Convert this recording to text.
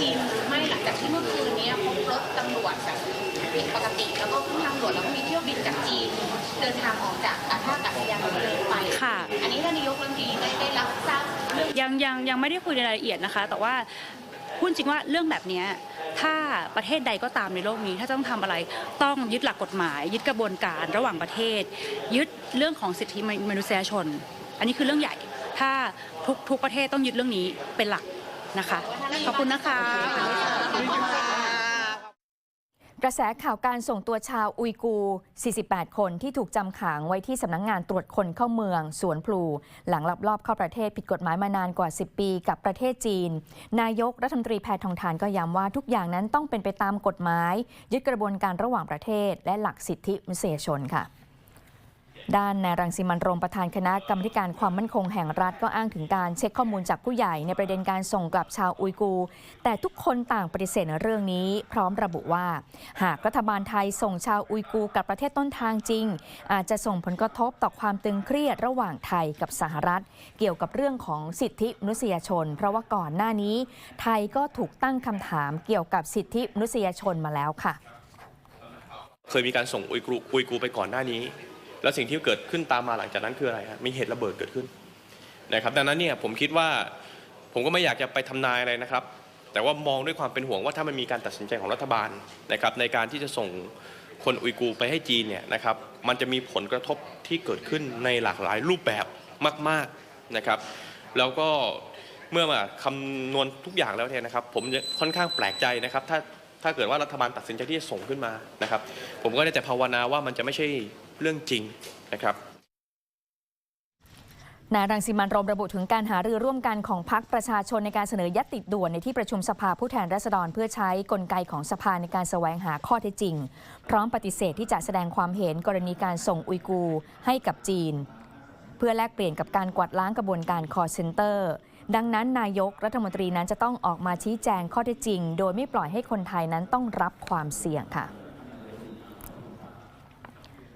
จีนหรือไม่หลังจากที่เมื่อคืนนี้พบรถตำรวจแบบผิดปกติ แล้วก็ขึ้นทางด่วนแล้วก็มีเที่ยวบินจากจีนเดินทางออกจากท่าอากาศยานดอนเมืองไป ค่ะ อันนี้ท่านนายกรัฐมนตรีได้ได้รับทราบเรื่องยังยังยังไม่ได้คุยในรายละเอียดนะคะ แต่ว่าพูดจริงว่าเรื่องแบบเนี้ยถ้าประเทศใดก็ตามในโลกนี้ ถ้าต้องทำอะไรต้องยึดหลักกฎหมาย ยึดกระบวนการระหว่างประเทศ ยึดเรื่องของสิทธิมนุษยชน อันนี้คือเรื่องใหญ่ ถ้าทุกทุกประเทศต้องยึดเรื่องนี้เป็นหลัก นะคะ ขอบคุณนะคะกระแสข่าวการส่งตัวชาวอุยกูร์48 คนที่ถูกจำขังไว้ที่สำนักงงานตรวจคนเข้าเมือง สวนพลู หลังลักลอบเข้าประเทศผิดกฎหมายมานานกว่า 10 ปีกับประเทศจีน นายกรัฐมนตรีแพทองทานก็ย้ำว่าทุกอย่างนั้นต้องเป็นไปตามกฎหมาย ยึดกระบวนการระหว่างประเทศ และหลักสิทธิมนุษยชนค่ะ ด้านนายรังสิมันต์โรมประธานคณะกรรมการความมั่นคงแห่งรัฐก็อ้างถึงการเช็คข้อมูลจากผู้ใหญ่ในประเด็นการส่งกลับชาวอุยกูร์แต่ทุกคนต่างปฏิเสธเรื่องนี้ พร้อมระบุว่า หากรัฐบาลไทยส่งชาวอุยกูร์กลับประเทศต้นทางจริง อาจจะส่งผลกระทบต่อความตึงเครียดระหว่างไทยกับสหรัฐ เกี่ยวกับเรื่องของสิทธิมนุษยชน เพราะว่าก่อนหน้านี้ ไทยก็ถูกตั้งคำถามเกี่ยวกับสิทธิมนุษยชนมาแล้วค่ะ เคยมีการส่งอุยกูอุยกูร์ไปก่อนหน้านี้ แล้วสิ่งที่เกิดขึ้นตามมาหลังจากนั้นคืออะไรฮะมีเหตุระเบิดเกิดขึ้นนะครับดังนั้นเนี่ยผมคิดว่าผมก็ไม่อยากจะไปทำนายอะไรนะครับ แต่ว่ามองด้วยความเป็นห่วงว่าถ้ามันมีการตัดสินใจของรัฐบาลนะครับในการที่จะส่งคนอุยกูร์ไปให้จีนเนี่ยนะครับมันจะมีผลกระทบที่เกิดขึ้นในหลากหลายรูปแบบมาก ๆนะครับ แล้วก็เมื่อมาคำนวณทุกอย่างแล้วเนี่ยนะครับ ผมค่อนข้างแปลกใจนะครับ ถ้าถ้าเกิดว่ารัฐบาลตัดสินใจที่จะส่งขึ้นมานะครับ ผมก็ได้แต่ภาวนาว่ามันจะไม่ใช่ เรื่องจริงนะครับนายรังสิมันต์โรมระบุถึงการหารือร่วมกันของพรรคประชาชนในการเสนอยัตติด่วนในที่ประชุมสภาผู้แทนราษฎรเพื่อใช้กลไกของสภาในการแสวงหาข้อเท็จจริง พร้อมปฏิเสธที่จะแสดงความเห็นกรณีการส่งอุยกูร์ให้กับจีน เพื่อแลกเปลี่ยนกับการกวาดล้างกระบวนการคอร์เซนเตอร์ ดังนั้นนายกรัฐมนตรีนั้นจะต้องออกมาชี้แจงข้อเท็จจริง โดยไม่ปล่อยให้คนไทยนั้นต้องรับความเสี่ยงค่ะ